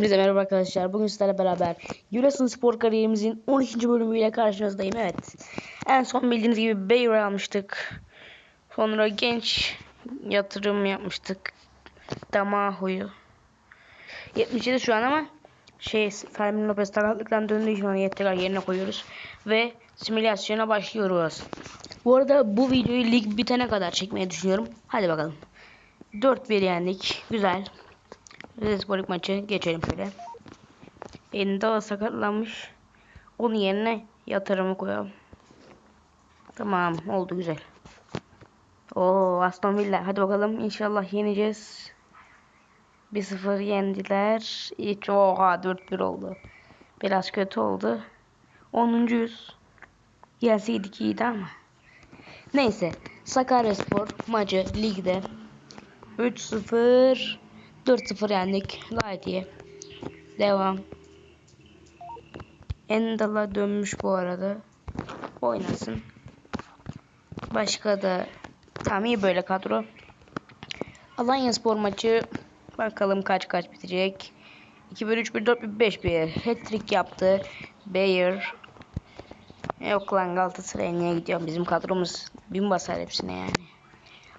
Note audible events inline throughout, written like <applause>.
Hepinize merhaba arkadaşlar. Bugün sizlerle beraber Giresun Spor kariyerimizin 12. bölümüyle karşınızdayım. Evet. En son bildiğiniz gibi Bayer almıştık. Sonra genç yatırım yapmıştık. Damaho'yu. 77 şu an ama şey Fermin Lopez sakatlıktan döndüğü için onu tekrar yerine koyuyoruz. Ve simülasyona başlıyoruz. Bu arada bu videoyu lig bitene kadar çekmeyi düşünüyorum. Hadi bakalım. 4-1 yendik. Güzel. Rizespor'luk maçı geçelim şöyle. Elinde o sakatlanmış. Onun yerine yatırımı koyalım. Tamam oldu güzel. Oo Aston Villa hadi bakalım inşallah yeneceğiz. 1-0 yendiler. Hiç oha 4-1 oldu. Biraz kötü oldu. 10.yüz. Yenseydik iyiydi ama. Neyse. Sakaryaspor maçı ligde 3-0 4-0 yendik. Gayet iyi. Devam. Endal'a dönmüş bu arada. Oynasın. Başka da tam iyi böyle kadro. Alanya Spor maçı bakalım kaç kaç bitecek. 2 1 3 1 4 1 5 1 hat-trick yaptı. Bayer. Yok lan Galatasaray'a niye gidiyorum? Bizim kadromuz bin basar hepsine yani.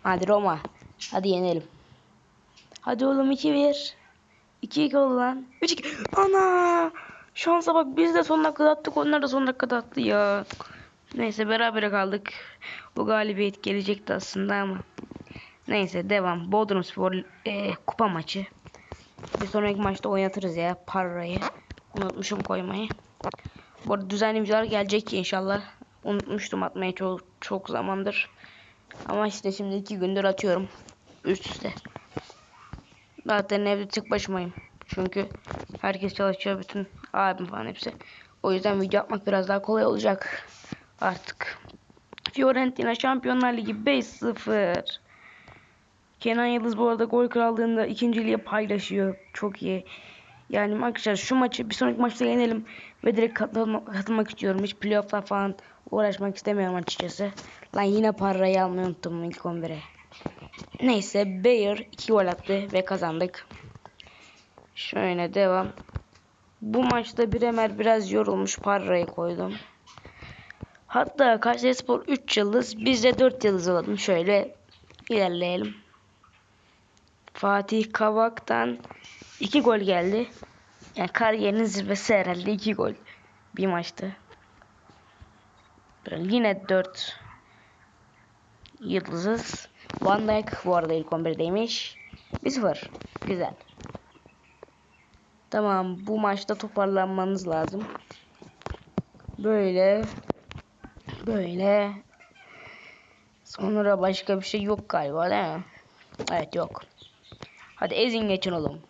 Hadi Roma. Hadi yenelim. Hadi oğlum 2-1. 2-2 oldu lan. 3-2. Ana! Şansa bak biz de son dakikada attık. Onlar da son dakikada attı ya. Neyse berabere kaldık. Bu galibiyet gelecekti aslında ama. Neyse devam. Bodrum Spor e, kupa maçı. Bir sonraki maçta oynatırız ya parayı. Unutmuşum koymayı. Bu arada düzenli videolar gelecek inşallah. Unutmuştum atmayı çok, çok zamandır. Ama işte şimdi iki gündür atıyorum. Üst üste. Zaten evde tek başımayım. Çünkü herkes çalışıyor bütün abim falan hepsi. O yüzden video yapmak biraz daha kolay olacak artık. Fiorentina Şampiyonlar Ligi 5-0. Kenan Yıldız bu arada gol krallığında ikinciliği paylaşıyor. Çok iyi. Yani arkadaşlar şu maçı bir sonraki maçta yenelim ve direkt katılma, katılmak istiyorum. Hiç playoff'lar falan uğraşmak istemiyorum açıkçası. Lan yine parayı almayı unuttum ilk 11'e. Neyse Bayer 2 gol attı ve kazandık. Şöyle devam. Bu maçta Bremer biraz yorulmuş parayı koydum. Hatta Kayserispor 3 yıldız biz de 4 yıldız olalım. Şöyle ilerleyelim. Fatih Kavak'tan 2 gol geldi. Yani kariyerinin zirvesi herhalde 2 gol bir maçta. Böyle yine 4 yıldızız. Van Dijk bu arada ilk 11'deymiş. 1-0. Güzel. Tamam bu maçta toparlanmanız lazım. Böyle. Böyle. Sonra başka bir şey yok galiba değil mi? Evet yok. Hadi ezin geçin oğlum.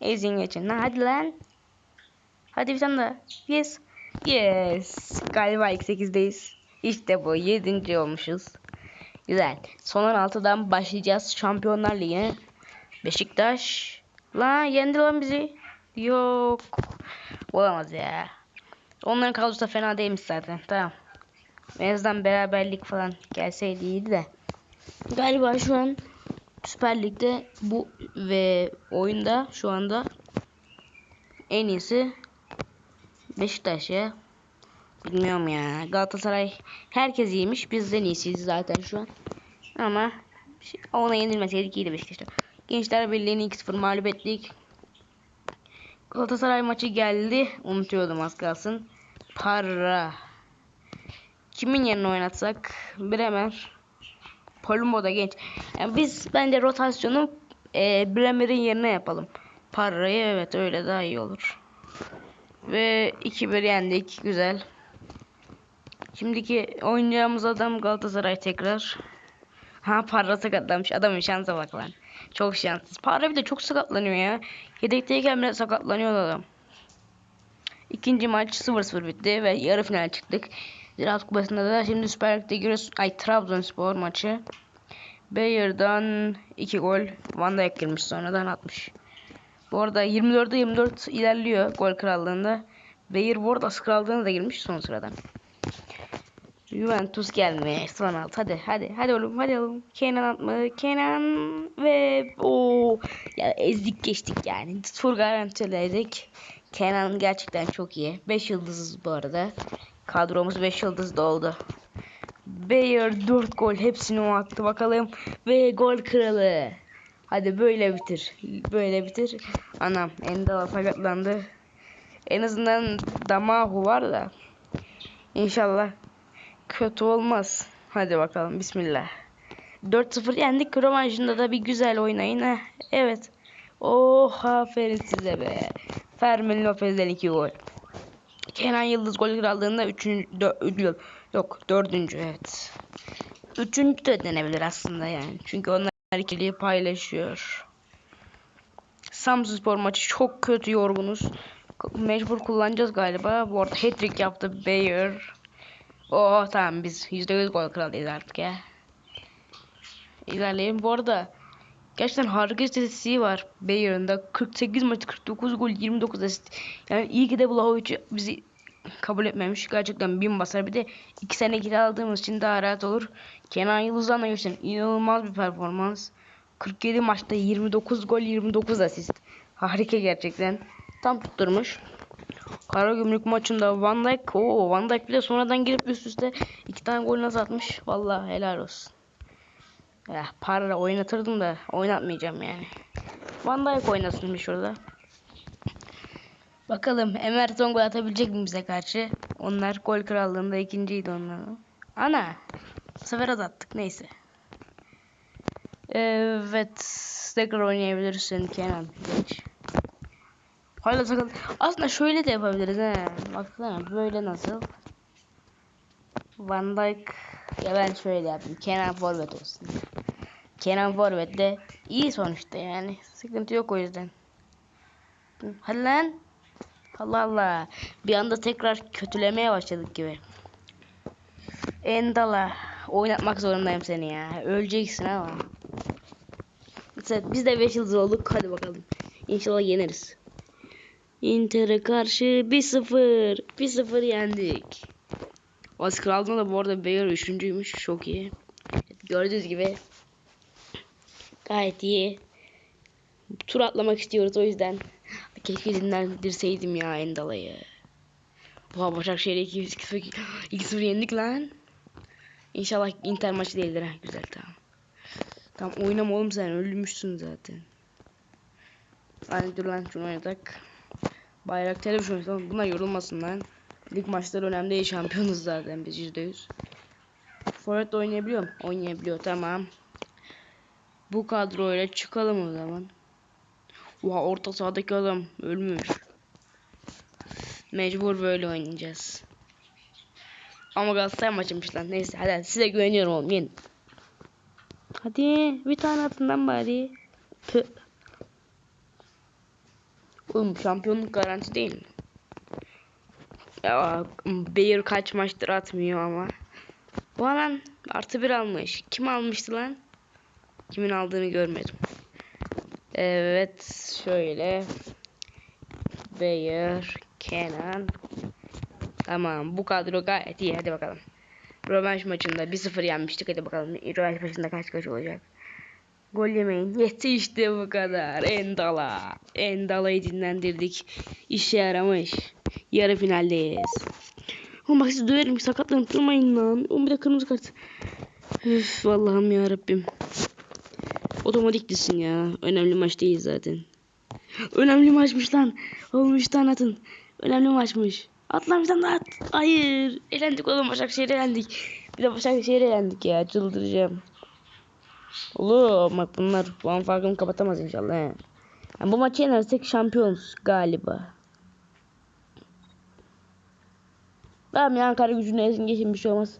Ezin geçin. Lan hadi lan. Hadi bir tane daha. Yes. Yes. Galiba ilk 8'deyiz. İşte bu. 7. olmuşuz. Güzel. Son 16'dan başlayacağız Şampiyonlar Ligi'ne. Beşiktaş. Lan yendi lan bizi. Yok. Olamaz ya. Onların kadrosu da fena değilmiş zaten. Tamam. En azından beraberlik falan gelseydi iyiydi de. Galiba şu an Süper Lig'de bu ve oyunda şu anda en iyisi Beşiktaş ya. Bilmiyorum ya. Galatasaray herkes iyiymiş. Bizden iyisiyiz zaten şu an. Ama ona yenilmeseydik iyiydi Beşiktaş'ta. Gençler Birliği'ni 2-0 mağlup ettik. Galatasaray maçı geldi. Unutuyordum az kalsın. Para. Kimin yerine oynatsak? Bremer. Palumbo da genç. Yani biz bence rotasyonu e, Bremer'in yerine yapalım. Parayı evet öyle daha iyi olur. Ve 2-1 yendik. Güzel. Şimdiki oynayacağımız adam Galatasaray tekrar. Ha para sakatlanmış. Adamın şansa bak lan. Çok şanssız. Para bir de çok sakatlanıyor ya. Yedekteyken bile sakatlanıyor adam. İkinci maç 0-0 bitti ve yarı final çıktık. Ziraat Kupası'nda da şimdi Süper Lig'de giriyoruz. Ay Trabzonspor maçı. Bayer'dan 2 gol. Van Dijk girmiş sonradan atmış. Bu arada 24'e 24 ilerliyor gol krallığında. Bayer bu arada krallığına da girmiş son sıradan. Juventus gelmiş. Son alt. Hadi hadi hadi oğlum hadi oğlum. Kenan atma. Kenan ve o ya ezdik geçtik yani. Tur garantiledik. Kenan gerçekten çok iyi. 5 yıldızız bu arada. Kadromuz 5 yıldız doldu. Bayer 4 gol hepsini o attı bakalım. Ve gol kralı. Hadi böyle bitir. Böyle bitir. Anam Endala sakatlandı. En azından Damahu var da. İnşallah kötü olmaz. Hadi bakalım bismillah. 4-0 yendik. Rövanşında da bir güzel oynayın. Heh, evet. Oh aferin size be. Fermin Lopez'den 2 gol. Kenan Yıldız gol krallığında 3. yıl yok 4. evet. 3. de denebilir aslında yani. Çünkü onlar ikiliyi paylaşıyor. Samsunspor maçı çok kötü yorgunuz. Mecbur kullanacağız galiba. Bu arada hat-trick yaptı Bayer. Oh tamam biz %100 gol kralıyız artık ya. İlerleyelim. Bu arada gerçekten harika istatistiği var Bayern'da. 48 maç 49 gol 29 asist. Yani iyi ki de Vlahovic bizi kabul etmemiş. Gerçekten bin basar. Bir de 2 sene kiraladığımız için daha rahat olur. Kenan Yıldız'dan da geçen inanılmaz bir performans. 47 maçta 29 gol 29 asist. Harika gerçekten. Tam tutturmuş. Karagümrük maçında Van Dijk, o Van Dijk bile sonradan girip üst üste iki tane gol nasıl atmış. Vallahi helal olsun. Ya para oynatırdım da oynatmayacağım yani. Van Dijk oynasın bir şurada. Bakalım Emerson gol atabilecek mi bize karşı? Onlar gol krallığında ikinciydi onlar. Ana. Bu sefer attık neyse. Evet. Tekrar oynayabilirsin Kenan. Geç. Hala sakın. Aslında şöyle de yapabiliriz he. Baksana böyle nasıl? Van Dijk ya ben şöyle yapayım. Kenan forvet olsun. Kenan forvet de iyi sonuçta yani. Sıkıntı yok o yüzden. Hadi lan. Allah Allah. Bir anda tekrar kötülemeye başladık gibi. Endala. Oynatmak zorundayım seni ya. Öleceksin ama. Biz de 5 yıldız olduk. Hadi bakalım. İnşallah yeneriz. Inter'e karşı 1-0. 1-0 yendik. Az kralında da bu arada Bayer 3.'üymüş. Çok iyi. Gördüğünüz gibi gayet iyi. Tur atlamak istiyoruz o yüzden. Keşke dinlendirseydim ya Endala'yı. Oha Başakşehir'e 2-0 yendik lan. İnşallah Inter maçı değildir ha. Güzel tamam. Tamam oynama oğlum sen ölmüşsün zaten. Hadi dur lan şunu oynadık. Bayrak televizyon tamam buna yorulmasın lan. Lig maçları önemli değil şampiyonuz zaten biz %100. Forvet oynayabiliyor mu? Oynayabiliyor tamam. Bu kadroyla çıkalım o zaman. Oha orta sahadaki adam ölmüş. Mecbur böyle oynayacağız. Ama Galatasaray maçıymış lan. Neyse hadi, size güveniyorum oğlum yen. Hadi bir tane atın lan bari. Pı. Oğlum şampiyonluk garanti değil mi? Ya Bayer kaç maçtır atmıyor ama. Bu lan artı bir almış. Kim almıştı lan? Kimin aldığını görmedim. Evet şöyle. Bayer, Kenan. Tamam bu kadro gayet iyi hadi bakalım. Rövanş maçında 1-0 yenmiştik hadi bakalım. Rövanş maçında kaç kaç olacak. Gol yemeyin. <laughs> Yetti işte bu kadar. Endala. Endala'yı dinlendirdik. İşe yaramış. Yarı finaldeyiz. Oğlum bak sizi döverim. Sakatlanıp durmayın lan. Oğlum bir de kırmızı kart. Üf Allah'ım ya Rabbim. Otomatiklisin ya. Önemli maç değil zaten. Önemli maçmış lan. Olmuş lan atın. Önemli maçmış. At lan bir tane at. Hayır. Elendik oğlum Başakşehir'e elendik. Bir de Başakşehir'e elendik ya. Çıldıracağım. Oğlum bak bunlar puan farkını kapatamaz inşallah. He. Yani bu maçı yenersek şampiyonuz galiba. Tamam ya Ankara gücüne ezin geçin bir şey olmaz.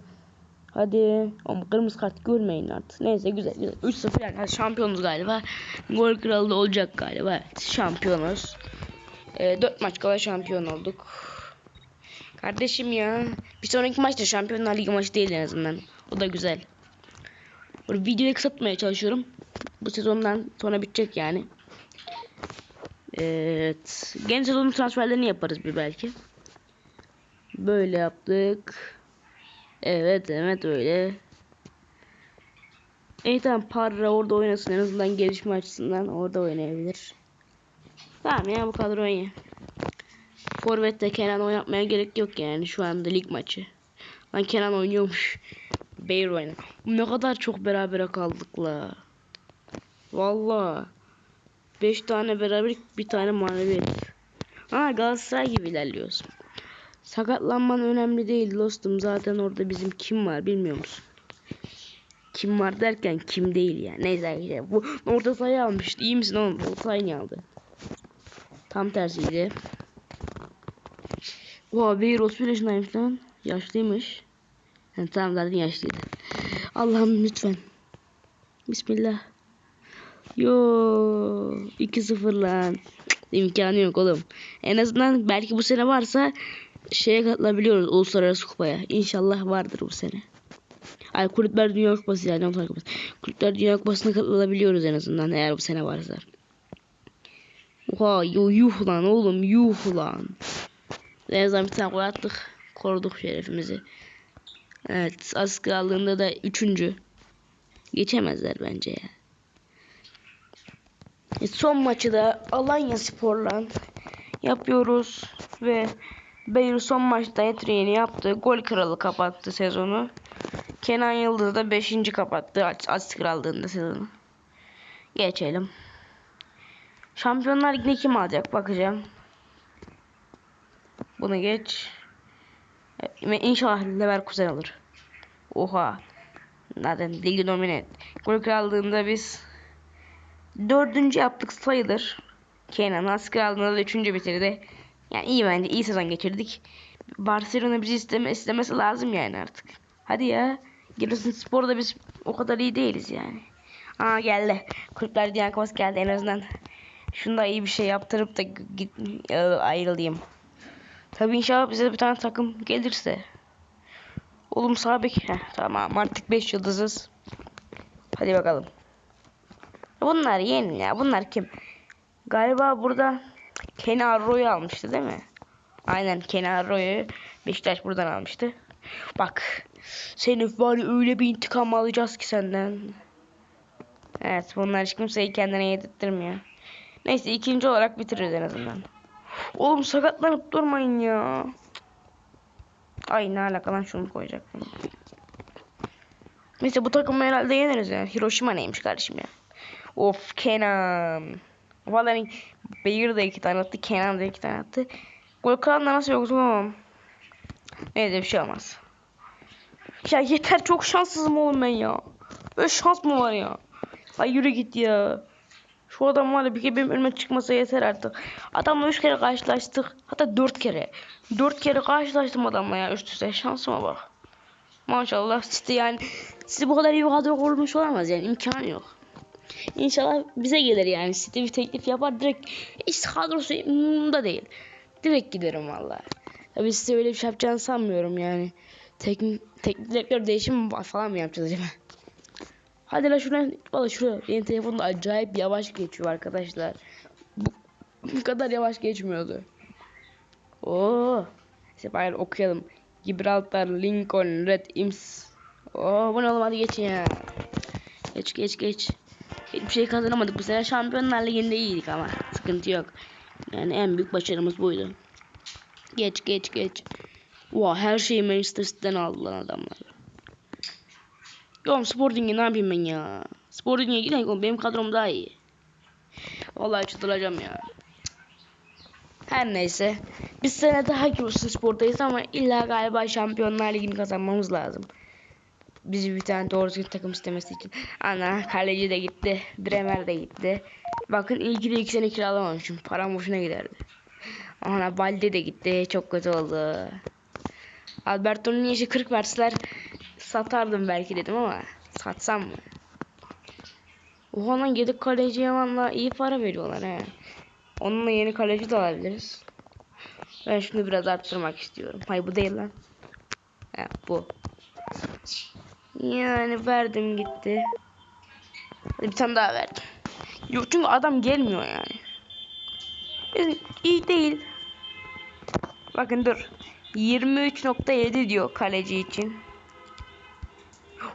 Hadi. Ama kırmızı kart görmeyin artık. Neyse güzel güzel. 3-0 yani şampiyonuz galiba. Gol kralı da olacak galiba. Evet şampiyonuz. Ee, 4 maç kala şampiyon olduk. Kardeşim ya. Bir sonraki maçta Şampiyonlar Ligi maçı değil en azından. O da güzel. Videoyu kısaltmaya çalışıyorum. Bu sezondan sonra bitecek yani. Evet. Genç sezonun transferlerini yaparız bir belki. Böyle yaptık. Evet evet öyle. İyi tamam Parra orada oynasın en azından gelişme açısından orada oynayabilir. Tamam ya bu kadro iyi. Forvet'te Kenan oynatmaya gerek yok yani şu anda lig maçı. Lan Kenan oynuyormuş. Oynar. Ne kadar çok berabere kaldık la. Valla. 5 tane beraber bir tane mağlubiyet. Ha Galatasaray gibi ilerliyoruz. Sakatlanman önemli değil dostum. Zaten orada bizim kim var bilmiyor musun? Kim var derken kim değil ya. Neyse arkadaşlar. Bu orta sayı almıştı. İyi misin oğlum? Orta sayı aldı? Tam tersiydi. Oha Beyir 31 yaşındaymış lan. Yaşlıymış. Yani tamam zaten yaşlıydı. Allah'ım lütfen. Bismillah. Yo 2-0 lan. İmkanı yok oğlum. En azından belki bu sene varsa şeye katılabiliyoruz uluslararası kupaya. İnşallah vardır bu sene. Ay Kulüpler Dünya Kupası yani Avrupa Kupası. Kulüpler Dünya Kupası'na katılabiliyoruz en azından eğer bu sene varsa. Oha yuh, yuh lan oğlum yuh lan. En azından bir tane gol attık. Koruduk şerefimizi. Evet az krallığında da üçüncü. Geçemezler bence ya. E, son maçı da Alanya Spor'la yapıyoruz ve Beyrut son maçta etriğini yaptı. Gol kralı kapattı sezonu. Kenan Yıldız da 5. kapattı Aç krallığında sezonu. Geçelim. Şampiyonlar Ligi'ne kim alacak bakacağım. Bunu geç. Ve inşallah Leverkusen alır. Oha. Zaten ligi domine et. Gol krallığında biz dördüncü yaptık sayılır. Kenan asker aldığında da üçüncü bitirdi. Yani iyi bence iyi sezon geçirdik. Barcelona bizi isteme, istemesi lazım yani artık. Hadi ya. Giresun Spor'da biz o kadar iyi değiliz yani. Aa geldi. Kulüpler Dünya Kupası geldi en azından. Şunda iyi bir şey yaptırıp da git, ayrılayım. Tabii inşallah bize bir tane takım gelirse. Oğlum sağ bek. Heh, tamam artık 5 yıldızız. Hadi bakalım. Bunlar yeni ya. Bunlar kim? Galiba burada Kenarro'yu almıştı değil mi? Aynen Kenarro'yu Beşiktaş buradan almıştı. Bak. Seni var öyle bir intikam alacağız ki senden. Evet bunlar hiç kimseyi kendine yedirtmiyor. Neyse ikinci olarak bitiririz en azından. Oğlum sakatlanıp durmayın ya. Ay ne alaka lan şunu koyacaktım. Neyse bu takımı herhalde yeneriz ya. Hiroşima neymiş kardeşim ya. Of Kenan. Vallahi Beyer de iki tane attı. Kenan da iki tane attı. Gol kralında nasıl yoktu oğlum? Neyse bir şey olmaz. Ya yeter çok şanssızım oğlum ben ya. Böyle şans mı var ya? Ay yürü git ya. Şu adam var ya bir kere benim önüme çıkmasa yeter artık. Adamla üç kere karşılaştık. Hatta dört kere. Dört kere karşılaştım adamla ya üst üste. Şansıma bak. Maşallah City yani City bu kadar iyi bir kadro kurmuş olamaz yani imkanı yok. İnşallah bize gelir yani City bir teklif yapar direkt hiç kadrosu umurumda değil. Direkt giderim vallahi. Tabii size öyle bir şey yapacağını sanmıyorum yani. Teknik, teknik direktör değişimi falan mı yapacağız acaba? Hadi la şuraya, valla şuraya. Benim telefonum acayip yavaş geçiyor arkadaşlar. Bu, bu kadar yavaş geçmiyordu. Oo. İşte bari okuyalım. Gibraltar, Lincoln, Red Imps. Oo bu ne oğlum hadi geçin ya. Geç geç geç. Hiçbir şey kazanamadık bu sene. Şampiyonlar Ligi'nde iyiydik ama. Sıkıntı yok. Yani en büyük başarımız buydu. Geç geç geç. Wow, her şeyi Manchester City'den aldılar adamlar. Oğlum Sporting'e ne yapayım ben ya? Sporting'e gidelim oğlum benim kadrom daha iyi. Vallahi çıldıracağım ya. Her neyse. Biz sene daha Giresun Spor'dayız ama illa galiba Şampiyonlar Ligi'ni kazanmamız lazım. Bizi bir tane doğru düzgün takım istemesi için. Ana kaleci de gitti. Bremer de gitti. Bakın ilgili iki sene kiralamamışım. Param boşuna giderdi. Ana Balde de gitti. Çok kötü oldu. Alberto'nun yaşı 40 verseler satardım belki dedim ama satsam mı? Oha lan yedek kaleciye valla iyi para veriyorlar he. Onunla yeni kaleci de alabiliriz. Ben şunu biraz arttırmak istiyorum. Hayır bu değil lan. He bu. Yani verdim gitti. Hadi bir tane daha verdim. Yok çünkü adam gelmiyor yani. Yani iyi değil. Bakın dur. 23.7 diyor kaleci için.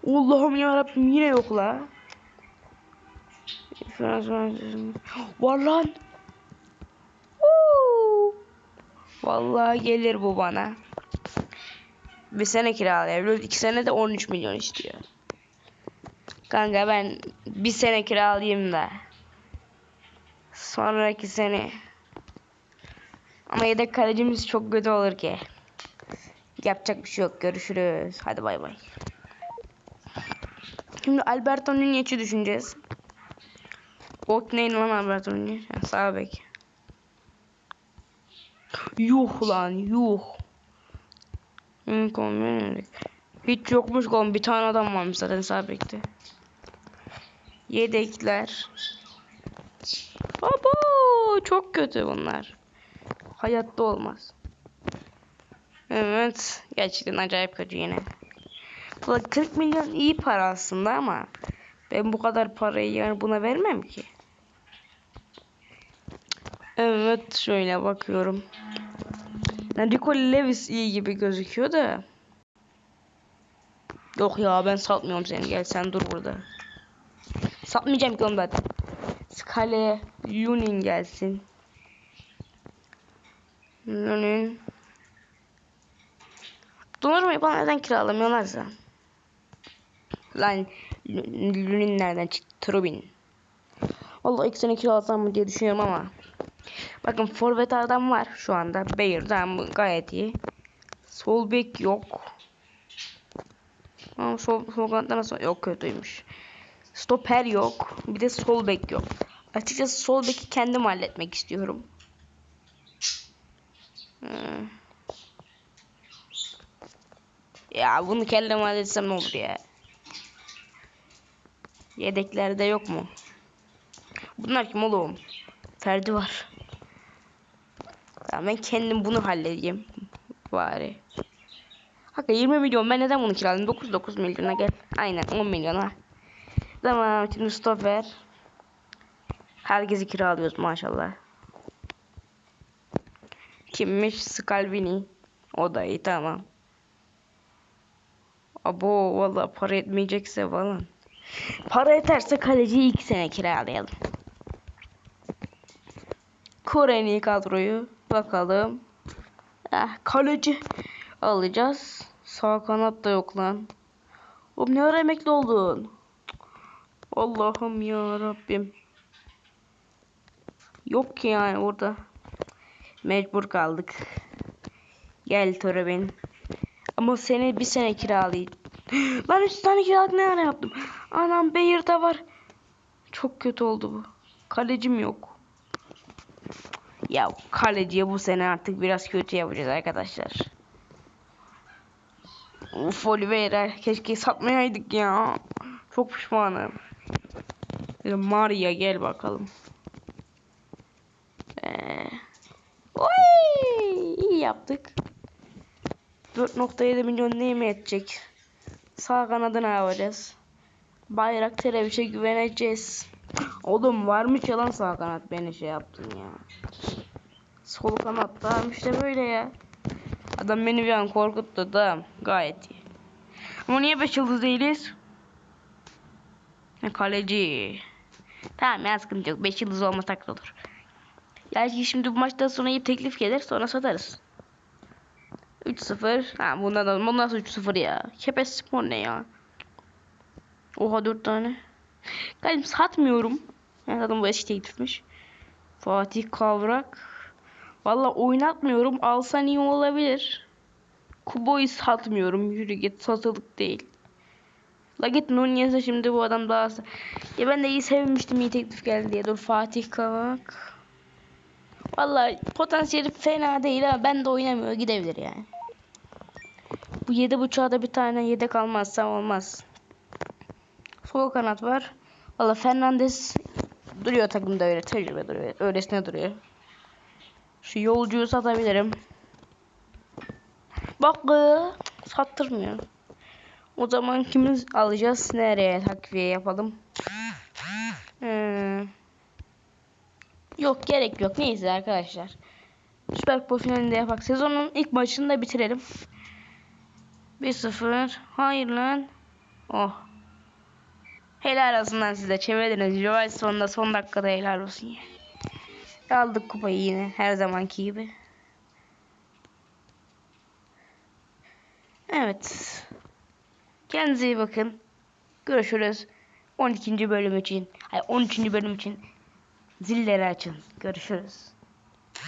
Allah'ım ya Rabbim yine yok la. Var lan. Vallahi gelir bu bana. Bir sene kiralayabiliyoruz. iki sene de 13 milyon istiyor. Kanka ben bir sene kiralayayım da. Sonraki sene. Ama yedek kalecimiz çok kötü olur ki. Yapacak bir şey yok. Görüşürüz. Hadi bay bay. Şimdi Alberto Nunez'i düşüneceğiz. Ok neyin lan Alberto Nunez? Ha, sağ bek. Yuh lan yuh. Hiç yokmuş gol. Bir tane adam varmış zaten sağ bekte. Yedekler. Abo çok kötü bunlar. Hayatta olmaz. Evet. Gerçekten acayip kötü yine. Ulan 40 milyon iyi para aslında ama ben bu kadar parayı yani buna vermem ki. Evet şöyle bakıyorum. Rico Lewis iyi gibi gözüküyor da. Yok ya ben satmıyorum seni gel sen dur burada. Satmayacağım ki onu zaten. Skale Lunin gelsin. Lunin. Dondurmayı bana neden kiralamıyorlarsa? Lan Lunin nereden çıktı? Trubin. Vallahi ilk sene kiralasam mı diye düşünüyorum ama. Bakın forvet adam var şu anda. Bayır'dan bu gayet iyi. Sol bek yok. Ama sol, sol kanatta nasıl? Yok kötüymüş. Stoper yok. Bir de sol bek yok. Açıkçası sol beki kendim halletmek istiyorum. Hmm. Ya bunu kendim halletsem ne olur ya. Yedeklerde yok mu? Bunlar kim oğlum? Ferdi var. Ya ben kendim bunu halledeyim. Bari. Hakikaten 20 milyon ben neden bunu kiraladım? 9 9 milyona gel. Aynen 10 milyona. Tamam şimdi stoper. Herkesi kiralıyoruz maşallah. Kimmiş? Scalvini. O da iyi tamam. Abo valla para etmeyecekse falan. Para yeterse kaleciyi 2 sene kiralayalım. Kur en iyi kadroyu. Bakalım. Ah, kaleci alacağız. Sağ kanat da yok lan. Oğlum ne ara emekli oldun? Allah'ım ya Rabbim. Yok ki yani orada. Mecbur kaldık. Gel Torabin. Ama seni bir sene kiralayayım. <gasps> Lan 3 tane kiralık ne ara yaptım? Anam Bayır'da var. Çok kötü oldu bu. Kalecim yok. Ya kaleciye bu sene artık biraz kötü yapacağız arkadaşlar. Uf Oliveira keşke satmayaydık ya. Çok pişmanım. Maria gel bakalım. Ee, oy, iyi yaptık. 4.7 milyon neye mi yetecek? Sağ kanadına yapacağız. Bayrak Tereviş'e güveneceğiz. Oğlum varmış yalan sağ kanat beni şey yaptın ya. Sol kanat da işte böyle ya. Adam beni bir an korkuttu da gayet iyi. Ama niye 5 yıldız değiliz? Kaleci. Tamam ya sıkıntı yok. 5 yıldız olmasak da olur. Belki şimdi bu maçtan sonra iyi teklif gelir sonra satarız. 3-0. Ha bundan da bundan sonra 3-0 ya. Kepes Spor ne ya? Oha 4 tane. Galiba satmıyorum. Yani zaten bu eski teklifmiş. Fatih Kavrak. Valla oynatmıyorum. Alsan iyi olabilir. Kubo'yu satmıyorum. Yürü git satılık değil. La git Nunez'e şimdi bu adam daha... Ya ben de iyi sevmiştim iyi teklif geldi diye. Dur Fatih Kavak. Valla potansiyeli fena değil ama ben de oynamıyor gidebilir yani. Bu yedi buçuğa da bir tane yedek almazsam olmaz. Sol kanat var. Valla Fernandez duruyor takımda öyle tecrübe duruyor. Öylesine duruyor. Şu yolcuyu satabilirim. Bak sattırmıyor. O zaman kimi alacağız? Nereye takviye yapalım? Hmm. Yok gerek yok. Neyse arkadaşlar. Süper Kupa finalinde yapak. Sezonun ilk maçını da bitirelim. 1-0. Hayır lan. Oh. Helal olsun lan size. Çevirdiniz. Joel sonunda son dakikada helal olsun ya. Aldık kupayı yine her zamanki gibi. Evet. Kendinize iyi bakın. Görüşürüz. 12. bölüm için. Hayır 13. bölüm için zilleri açın. Görüşürüz.